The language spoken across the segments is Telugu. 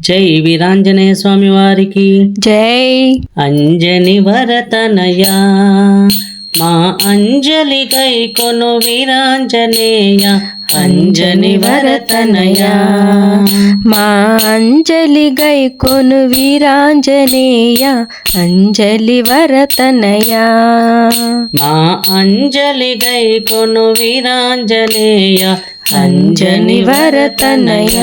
జై వీరాంజనేయ స్వామి వారికి. జై. అంజని వరతనయ మా అంజలి గై కొను వీరాంజనేయ అంజని వరతనయ మా అంజలి గై కొను వీరాంజనేయ అంజలి వరతనయ మా అంజలి గై కొను వీరాంజనేయ అంజని వరతనయ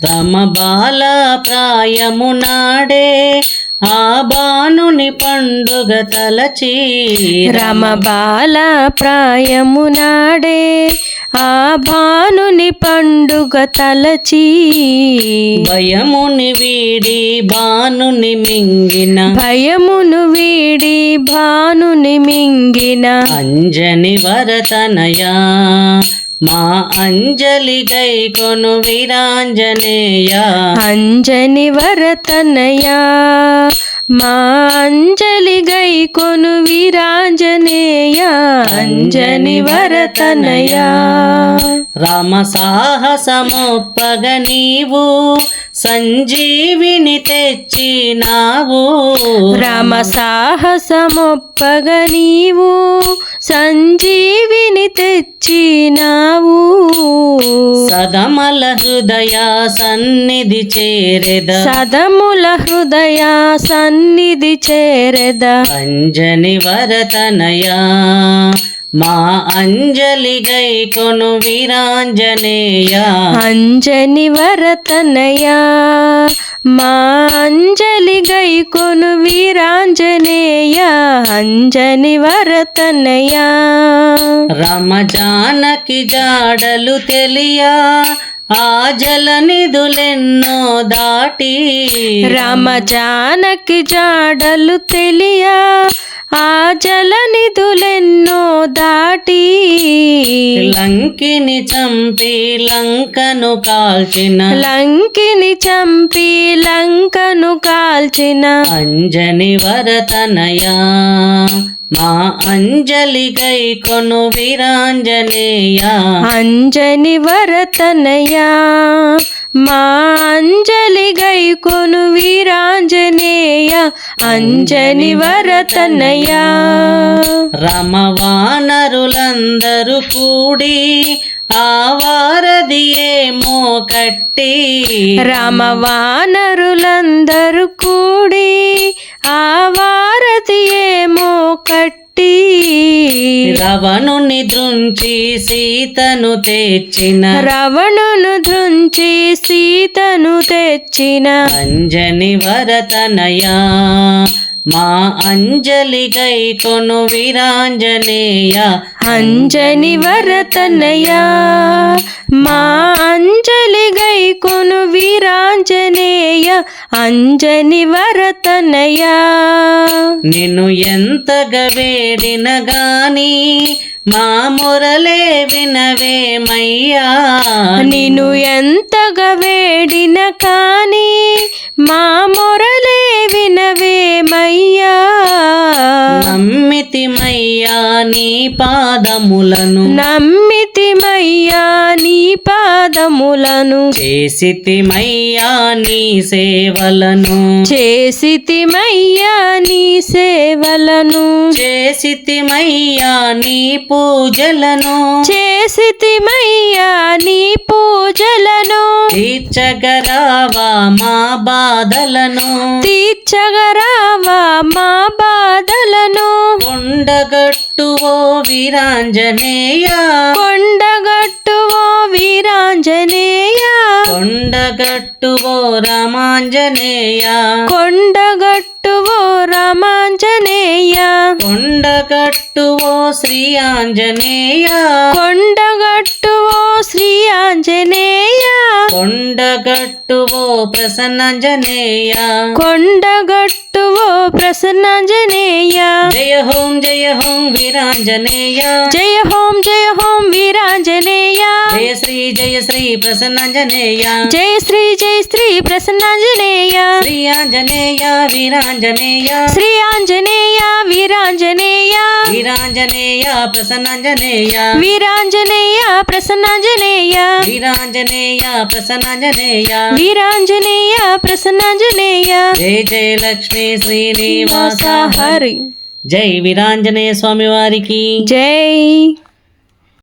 రమ బాల ప్రాయము నాడే ఆ బానుని పండుగ తలచి రమ బాల ప్రాయము నాడే ఆ భానుని పండుగ తలచి భయముని వీడి బానుని మింగిన భయమును వీడి భానుని మింగిన అంజని వరతనయ మా అంజలి గై కొను వీరాంజనేయ. అంజని వరతనయ. మా అంజలి గై కొను వీరాంజనేయ. అంజని వరతనయ. రామ సాహసమొప్పగ నీవు. సంజీవిని తెచ్చినావు. రామ సాహసమొప్పగ నీవు సంజీవిని తెచ్చినావు. సదమల హృదయ సన్నిధి చేరెద. సదముల హృదయ సన్నిధి చేరద. అంజని వరతనయ మా అంజలి గై కొను వీరాంజనేయ. అంజని వరతనయ. మా అంజలి గై కొను వీరాంజనేయ. అంజని వరతనయ. రమ జానకి జాడలు తెలియ. ఆ జల నిధులెన్నో దాటి. రామ జానకి జాడలు తెలియ. ఆ జల నిధులెన్నో దాటి లంకిని చంపి లంకను కాల్చిన లంకిని చంపి లంకను కాల్చిన అంజని వరతనయ మా అంజలి గై కొను వీరాంజనేయ అంజని వరతనయ మా అంజలి గై కొను వీరాంజనేయ అంజని వరతనయ. రమ వానరులందరూ కూడి ఆ వారది ఏమో కట్టి. రామ వానరులందరూ కూడి ఆ రవణుని దృంచి సీతను తెచ్చిన. రవణును దృంచి సీతను తెచ్చిన. అంజని వరతనయ మా అంజలి గై కొను వీరాంజనేయ. అంజని వరతనయ మా అంజలి గై కొను వీరాంజనేయ అంజని వరతనయ. నిన్ను ఎంతగా వేడిన గాని మా మురలే వినవేమయ్యా నిన్ను ఎంతగా వేడిన కాని మా మొరలే వినవేమయ్యా నమ్మితిమయ్యా నీ పాదములను. నమ్మితిమయ్యా నీ పాదములను చేసితిమయ్యా నీ సేవలను. చేసితిమయ్యా నీ సేవలను. చేసితిమయ్యా నీ పూజలను. చేసితిమయ్యా నీ పూజలను. తీర్చగరావా మా బాధలను. తీర్చగరావా మా బాధలను. కొండగట్టు ఓ వీరాంజనేయ. కొండగట్టు ఓ వీరాంజనేయ ಕೊಂಡಗಟ್ಟುವೋ ರಾಮಾಂಜನೇಯ. ಕೊಂಡಗಟ್ಟುವೋ ರಾಮಾಂಜನೇಯ. ಕೊಂಡಗಟ್ಟುವೋ ಶ್ರೀ ಆಂಜನೇಯ ಕೊಂಡಗಟ್ಟುವೋ ಶ್ರೀ ಆಂಜನೇಯ ಕೊಂಡಗಟ್ಟುವೋ ಪ್ರಸನ್ನಾಂಜನೇಯ. ಕೊಂಡಗಟ್ಟುವೋ ಪ್ರಸನ್ನಾಂಜನೇಯ. ಜಯ ಹೋಂ ಜಯ ಹೋಂ ವೀರಾಂಜನೇಯ. ಜಯ ಹೋಂ ಜಯ ಹೋಂ ವೀರಾಂಜನೇಯ. వీరాంజనేయ జయ హోం జయ హోం వీరాంజనేయ జయ శ్రీ జయ శ్రీ ప్రసన్నాంజనేయ జయ శ్రీ జయ శ్రీ ప్రసన్నాంజనేయ శ్రీ ఆంజనేయ వీరాంజనేయ శ్రీ ఆంజనేయ వీరాంజనేయ వీరాంజనేయ ప్రసన్నాంజనేయ వీరాంజనేయ ప్రసన్నాంజనేయ వీరాంజనేయ ప్రసన్నాంజనేయ వీరాంజనేయ ప్రసన్నాంజనేయ జయ జయ లక్ష్మీ శ్రీనివాస హరి జై వీరాంజనేయ స్వామి వారికి జై